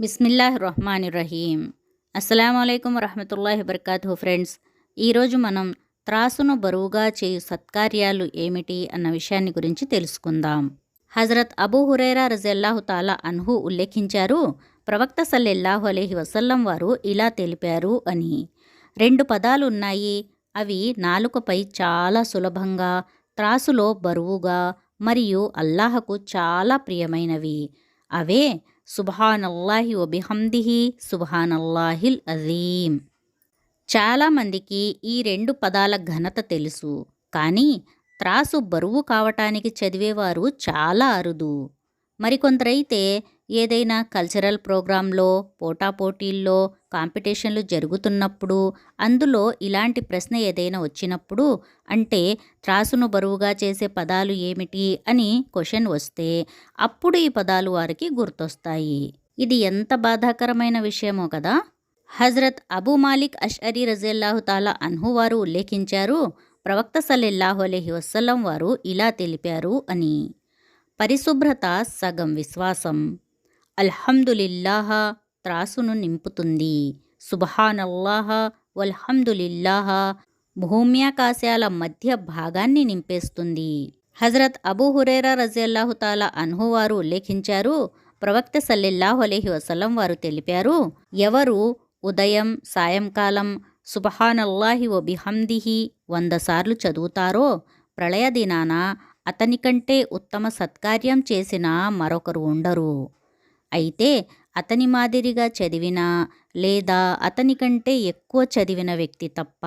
బిస్మిల్లాహ్ రహమాని రహీం అస్సలం అయికం వరహమతుల్లాహి వబర్కాతు ఫ్రెండ్స్ ఈరోజు మనం త్రాసును బరువుగా చేయు సత్కార్యాలు ఏమిటి అన్న విషయాన్ని గురించి తెలుసుకుందాం. హజరత్ అబూ హురైరా రజల్లాహు తాలా అన్హు ఉల్లేఖించారు ప్రవక్త సల్లెల్లాహు అలైహి వసల్లం వారు ఇలా తెలిపారు అని. రెండు పదాలు ఉన్నాయి అవి నాలుకపై చాలా సులభంగా త్రాసులో బరువుగా మరియు అల్లాహకు చాలా ప్రియమైనవి. అవే సుబహానల్లాహి ఒబిహందిహి సుబహానల్లాహిల్ అజీం చాలామందికి ఈ రెండు పదాల ఘనత తెలుసు కానీ త్రాసు బరువు కావటానికి చదివేవారు చాలా అరుదు. మరికొందరైతే ఏదైనా కల్చరల్ ప్రోగ్రాంలో పోటాపోటీల్లో కాంపిటీషన్లు జరుగుతున్నప్పుడు అందులో ఇలాంటి ప్రశ్న ఏదైనా వచ్చినప్పుడు అంటే త్రాసును బరువుగా చేసే పదాలు ఏమిటి అని క్వశ్చన్ వస్తే అప్పుడు ఈ పదాలు వారికి గుర్తొస్తాయి. ఇది ఎంత బాధాకరమైన విషయమో కదా! హజరత్ అబూ మాలిక్ అష్అరీ రజల్లాహు తాలా అన్హు వారు ఉల్లేఖించారు ప్రవక్త సల్లెల్లాహు అలహి వసల్లం వారు ఇలా తెలిపారు అని. పరిశుభ్రత సగం విశ్వాసం. అల్హమ్దులిల్లాహ త్రాసును నింపుతుంది. సుబహానల్లాహ వల్హమ్దులిల్లాహ భూమ్యాకాశాల మధ్య భాగాన్ని నింపేస్తుంది. హజరత్ అబూ హురేరా రజల్లాహుతాల అన్హు వారు ఉల్లేఖించారు. ప్రవక్త సల్లెల్లాహు అలహి వసలం వారు తెలిపారు. ఎవరు? ఉదయం సాయంకాలం సుబహానల్లాహి బిహందిహి వంద సార్లు చదువుతారో? ప్రళయ దినాన అతని కంటే ఉత్తమ సత్కార్యం చేసిన మరొకరు ఉండరు. అయితే అతని మాదిరిగా చదివిన లేదా అతని కంటే ఎక్కువ చదివిన వ్యక్తి తప్ప.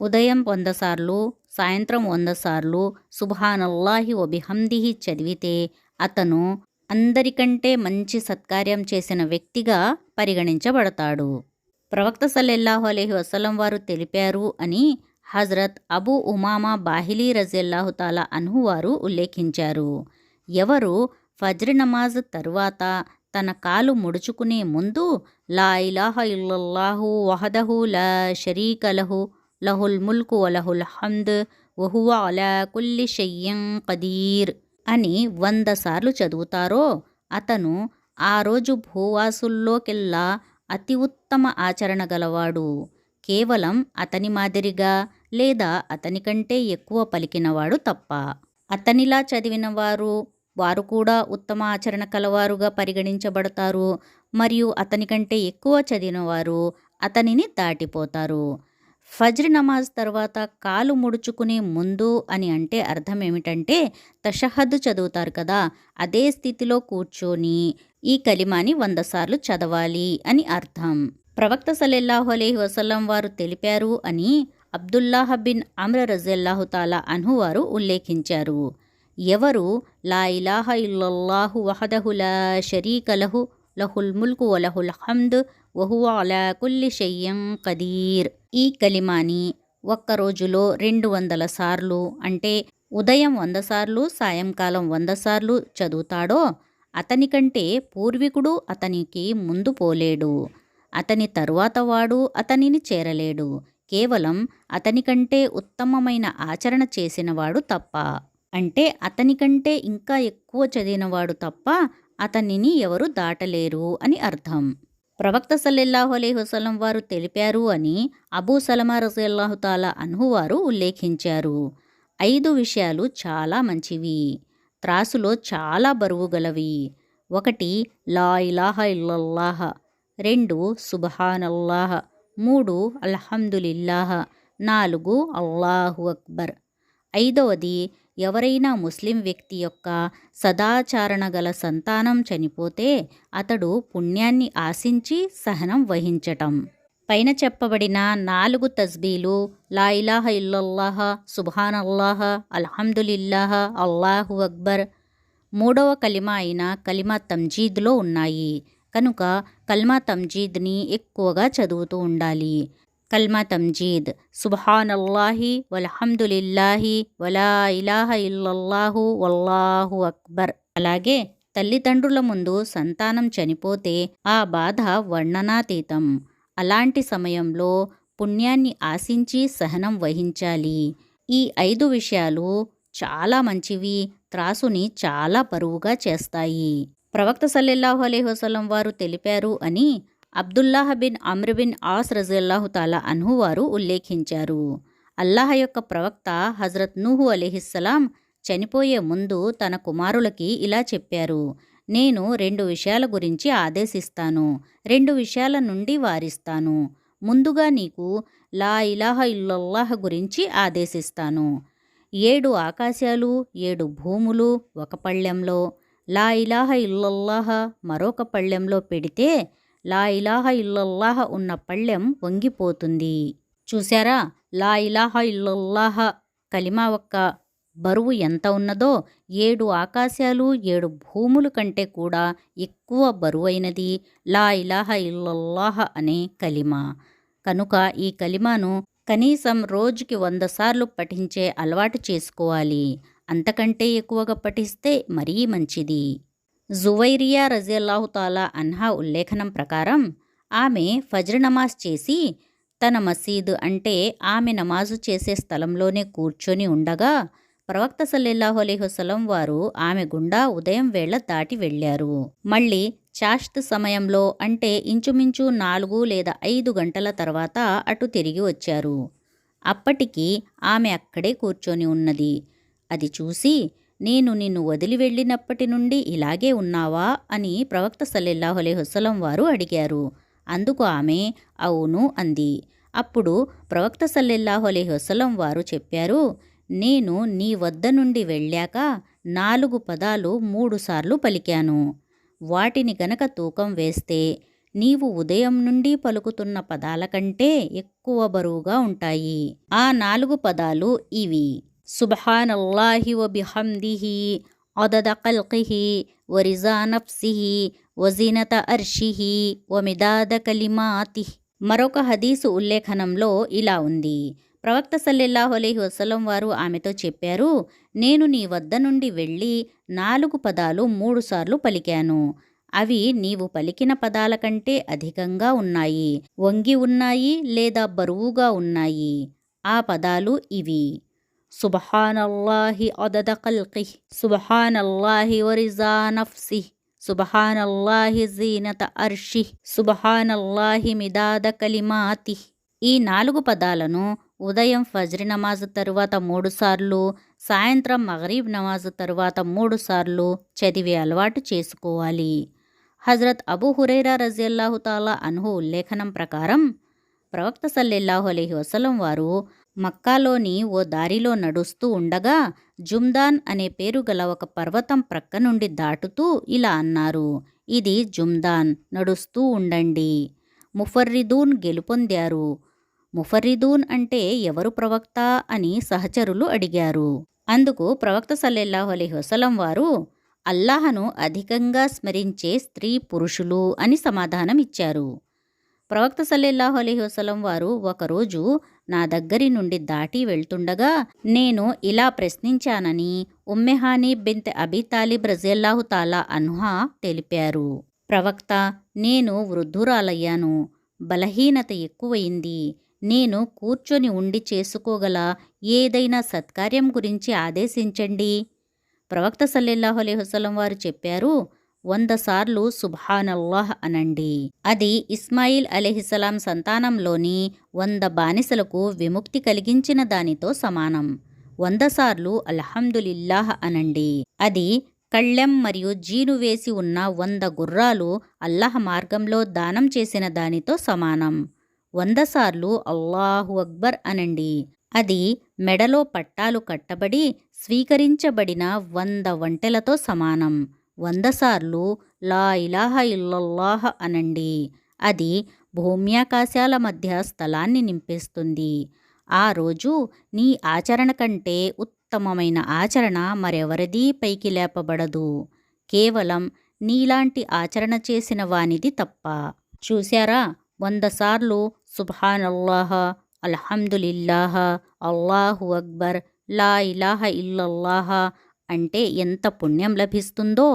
ఉదయం వంద సార్లు సాయంత్రం వంద సార్లు సుభానల్లాహి ఒబిహందిహి చదివితే అతను అందరికంటే మంచి సత్కార్యం చేసిన వ్యక్తిగా పరిగణించబడతాడు. ప్రవక్త సల్లెల్లాహు అలహి వసలం వారు తెలిపారు అని హజరత్ అబూ ఉమామా బాహిలీ రజల్లాహు తాలా అన్హు వారు ఉల్లేఖించారు. ఎవరు ఫజ్ర్ నమాజ్ తరువాత తన కాలు ముడుచుకునే ముందు లా ఇలాహ ఇల్లల్లాహు వహదహు లా షరీకలహు లహుల్ ముల్కు వలహుల్ హమ్ద్ వహువ అలా కుల్లి షయ్యం కదీర్ అని వంద సార్లు చదువుతారో అతను ఆ రోజు భూవాసుల్లోకెల్లా అతి ఉత్తమ ఆచరణ గలవాడు. కేవలం అతని మాదిరిగా లేదా అతని కంటే ఎక్కువ పలికినవాడు తప్ప. అతనిలా చదివినవారు వారు కూడా ఉత్తమ ఆచరణ కలవారుగా పరిగణించబడతారు. మరియు అతని కంటే ఎక్కువ చదివినవారు అతనిని దాటిపోతారు. ఫజ్ర్ నమాజ్ తర్వాత కాలు ముడుచుకునే ముందు అని అంటే అర్థం ఏమిటంటే తషహద్దు చదువుతారు కదా అదే స్థితిలో కూర్చొని ఈ కలిమాని వంద సార్లు చదవాలి అని అర్థం. ప్రవక్త సలెల్లాహు అలైహి వసల్లం వారు తెలిపారు అని అబ్దుల్లాహ బిన్ అమ్ర రజల్లాహు తాలా అన్హు వారు ఉల్లేఖించారు. ఎవరు? లా ఇలాహ ఇల్లల్లాహు వహదహులా షరీకలహు లహుల్ ముల్కు వలహుల్ హమ్ద్ వహువ అలా కుల్లి షయ్యం కదీర్ ఈ కలిమాని ఒక్క రోజులో రెండు వందల సార్లు అంటే ఉదయం వంద సార్లు సాయంకాలం వంద సార్లు చదువుతాడో అతనికంటే పూర్వీకుడు అతనికి ముందు పోలేడు. అతని తరువాత వాడు అతనిని చేరలేడు. కేవలం అతనికంటే ఉత్తమమైన ఆచరణ చేసినవాడు తప్ప. అంటే అతని కంటే ఇంకా ఎక్కువ చదివినవాడు తప్ప అతనిని ఎవరు దాటలేరు అని అర్థం. ప్రవక్త సల్లెల్లాహు అలీ వసలం వారు తెలిపారు అని అబూ సలమా రజల్లాహు తాలా అన్హు వారు ఉల్లేఖించారు. ఐదు విషయాలు చాలా మంచివి. త్రాసులో చాలా బరువు గలవి. ఒకటి లా ఇలాహ ఇల్లల్లాహ. రెండు సుబహానల్లాహ మూడు అల్హమ్దులిల్లాహ. నాలుగు అల్లాహు అక్బర్. ఐదవది ఎవరైనా ముస్లిం వ్యక్తి యొక్క సదాచారణ గల సంతానం చనిపోతే అతడు పుణ్యాన్ని ఆశించి సహనం వహించటం. పైన చెప్పబడిన నాలుగు తస్బీలు లాయిలాహ ఇలాహ ఇల్లల్లాహ సుబ్హానల్లాహ అల్హమ్దులిల్లాహ అల్లాహు అక్బర్ మూడవ కలిమా అయిన కలిమా తంజీద్లో ఉన్నాయి. కనుక కల్మా తంజీద్ని ఎక్కువగా చదువుతూ ఉండాలి. కల్మా తంజీద్ సుబ్హానల్లాహి వల్హమ్దులిల్లాహి వలా ఇలాహ ఇల్లల్లాహు వల్లాహు అక్బర్ అలాగే తల్లిదండ్రుల ముందు సంతానం చనిపోతే ఆ బాధ వర్ణనాతీతం అలాంటి సమయంలో పుణ్యాన్ని ఆశించి సహనం వహించాలి ఈ ఐదు విషయాలు చాలా మంచివి త్రాసుని చాలా బరువుగా చేస్తాయి ప్రవక్త సల్లెల్లాహు అలైహి వసలం వారు తెలిపారు అని అబ్దుల్లాహ్ బిన్ అమ్రబిన్ ఆస్ రజల్లాహు తాలా అన్హు వారు ఉల్లేఖించారు. అల్లాహ్ యొక్క ప్రవక్త హజరత్ నూహు అలీహిస్సలాం చనిపోయే ముందు తన కుమారులకి ఇలా చెప్పారు నేను రెండు విషయాల గురించి ఆదేశిస్తాను రెండు విషయాల నుండి వారిస్తాను. ముందుగా నీకు లా ఇలాహ ఇల్లల్లాహ్ గురించి ఆదేశిస్తాను. ఏడు ఆకాశాలు ఏడు భూములు ఒక పళ్ళెంలో లా ఇలాహ ఇల్లల్లాహ మరొక పళ్ళెంలో పెడితే లా ఇలాహ ఇల్లల్లాహ ఉన్న పళ్ళెం వంగిపోతుంది. చూశారా? లా ఇలాహ ఇల్లల్లాహ కలిమా ఒక్క బరువు ఎంత ఉన్నదో ఏడు ఆకాశాలు ఏడు భూములు కంటే కూడా ఎక్కువ బరువైనది లా ఇలాహ ఇల్లల్లాహ అనే కలిమా. కనుక ఈ కలిమాను కనీసం రోజుకి వంద సార్లు పఠించే అలవాటు చేసుకోవాలి. అంతకంటే ఎక్కువగా పఠిస్తే మరీ మంచిది. జువైరియా రజియల్లాహు తాలా అన్హా ఉల్లేఖనం ప్రకారం ఆమె ఫజ్ర్ నమాజ్ చేసి తన మసీదు అంటే ఆమె నమాజు చేసే స్థలంలోనే కూర్చొని ఉండగా ప్రవక్త సల్లెల్లాహు అలీహుసలం వారు ఆమె గుండా ఉదయం వేళ దాటి వెళ్ళారు మళ్ళీ చాష్త్ సమయంలో అంటే ఇంచుమించు నాలుగు లేదా ఐదు గంటల తర్వాత అటు తిరిగి వచ్చారు. అప్పటికి ఆమె అక్కడే కూర్చొని ఉన్నది. అది చూసి నేను నిన్ను వదిలి వెళ్ళినప్పటి నుండి ఇలాగే ఉన్నావా? అని ప్రవక్త సల్లెల్లాహులే హుస్సలం వారు అడిగారు. అందుకు ఆమె అవును అంది. అప్పుడు ప్రవక్త సల్లెల్లాహులే హుస్సలం వారు చెప్పారు నేను నీ వద్ద నుండి వెళ్ళాక నాలుగు పదాలు మూడుసార్లు పలికాను. వాటిని గనక తూకం వేస్తే నీవు ఉదయం నుండి పలుకుతున్న పదాల కంటే ఎక్కువ బరువుగా ఉంటాయి. ఆ నాలుగు పదాలు ఇవి. సుబ్హానల్లాహి వబిహమ్దిహి అదద కల్కిహి వరిజా నఫ్సిహి వజీనత అర్షిహి వమిదాద కలిమాతి మరొక హదీసు ఉల్లేఖనంలో ఇలా ఉంది. ప్రవక్త సల్లెల్లాహు అలైహి వసలం వారు ఆమెతో చెప్పారు నేను నీ వద్ద నుండి వెళ్ళి నాలుగు పదాలు మూడుసార్లు పలికాను. అవి నీవు పలికిన పదాల కంటే అధికంగా ఉన్నాయి. వంగి ఉన్నాయి లేదా బరువుగా ఉన్నాయి. ఆ పదాలు ఇవి. సుబహానల్లాహి అదద కల్కి సుబహానల్లాహి వరిజా నఫ్సి సుబహానల్లాహి జీనత అర్షి సుబహానల్లాహి మిదాద కలిమాతి ఈ నాలుగు పదాలను ఉదయం ఫజ్రి నమాజ్ తరువాత మూడుసార్లు సాయంత్రం మగరీబ్ నమాజ్ తరువాత మూడుసార్లు చదివే అలవాటు చేసుకోవాలి హజరత్ అబూ హురైరా రజియల్లాహు తాలా అనుహు ఉల్లేఖనం ప్రకారం ప్రవక్త సల్లెల్లాహు అలహి వసలం వారు మక్కాలోని ఓ దారిలో నడుస్తూ ఉండగా జుమ్దాన్ అనే పేరు గల ఒక పర్వతం ప్రక్క నుండి దాటుతూ ఇలా అన్నారు ఇది జుమ్దాన్ నడుస్తూ ఉండండి. ముఫర్రిదూన్ గెలుపొందారు. ముఫర్రిదూన్ అంటే ఎవరు ప్రవక్త అని సహచరులు అడిగారు. అందుకు ప్రవక్త సల్లెల్లాహు అలైహి వసలం వారు అల్లాహను అధికంగా స్మరించే స్త్రీ పురుషులు అని సమాధానం ఇచ్చారు ప్రవక్త సల్లెల్లాహు అలైహి వసలం వారు ఒకరోజు నా దగ్గరి నుండి దాటి వెళ్తుండగా నేను ఇలా ప్రశ్నించానని ఉమ్మెహానీ బింత్ అబీ తాలిబ్ రజియల్లాహు తాలా అన్హా తెలిపారు. ప్రవక్త నేను వృద్ధురాలయ్యాను. బలహీనత ఎక్కువయింది నేను కూర్చొని ఉండి చేసుకోగల ఏదైనా సత్కార్యం గురించి ఆదేశించండి. ప్రవక్త సల్లెల్లాహు అలైహుసలం వారు చెప్పారు వంద సార్లు సుభానల్లాహ్ అనండి. అది ఇస్మాయిల్ అలీహిసలాం సంతానంలోని వంద బానిసలకు విముక్తి కలిగించిన దానితో సమానం. వంద సార్లు అల్హమ్దులిల్లాహ్ అనండి. అది కళ్ళెం మరియు జీను వేసి ఉన్న వంద గుర్రాలు అల్లాహ్ మార్గంలో దానం చేసిన దానితో సమానం. వంద సార్లు అల్లాహు అక్బర్ అనండి. అది మెడలో పట్టాలు కట్టబడి స్వీకరించబడిన వంద వంటెలతో సమానం. వంద సార్లు లా ఇలాహ ఇల్లల్లాహ అనండి. అది భూమ్యాకాశాల మధ్య స్థలాన్ని నింపేస్తుంది. ఆ రోజు నీ ఆచరణ కంటే ఉత్తమమైన ఆచరణ మరెవరిదీ పైకి లేపబడదు. కేవలం నీలాంటి ఆచరణ చేసిన వానిది తప్ప. చూశారా? వంద సార్లు సుబ్హానల్లాహ అల్హమ్దులిల్లాహ అల్లాహు అక్బర్ లా ఇలాహ ఇల్లల్లాహ అంటే ఎంత పుణ్యం లభిస్తుందో.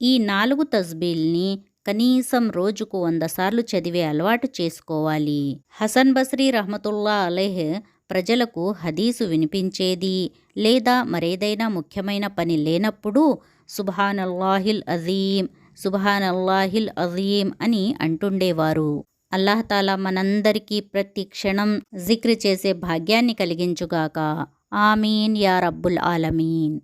ఈ నాలుగు తస్బీల్ని కనీసం రోజుకు వంద సార్లు చదివే అలవాటు చేసుకోవాలి. హసన్ బస్రీ రహమతుల్లా అలెహ్ ప్రజలకు హదీసు వినిపించేది లేదా మరేదైనా ముఖ్యమైన పని లేనప్పుడు సుభానల్లాహిల్ అజీం సుభానల్లాహిల్ అజీం అని అంటుండేవారు. అల్లాహతాలా మనందరికీ ప్రతి క్షణం జిక్ర్ చేసే భాగ్యాన్ని కలిగించుగాక. ఆమీన్ యా రబ్బుల్ ఆలమీన్.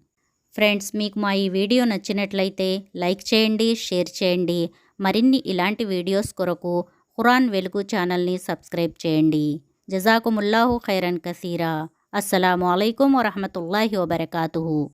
ఫ్రెండ్స్ మీకు మా ఈ వీడియో నచ్చినట్లయితే లైక్ చేయండి షేర్ చేయండి. మరిన్ని ఇలాంటి వీడియోస్ కొరకు ఖురాన్ వెలుగు ఛానల్ని సబ్స్క్రైబ్ చేయండి. జజాకుముల్లాహు ఖైరన్ కసీరా. అస్సలం అయికం వరహమతుల్లాహి వబర్కాతు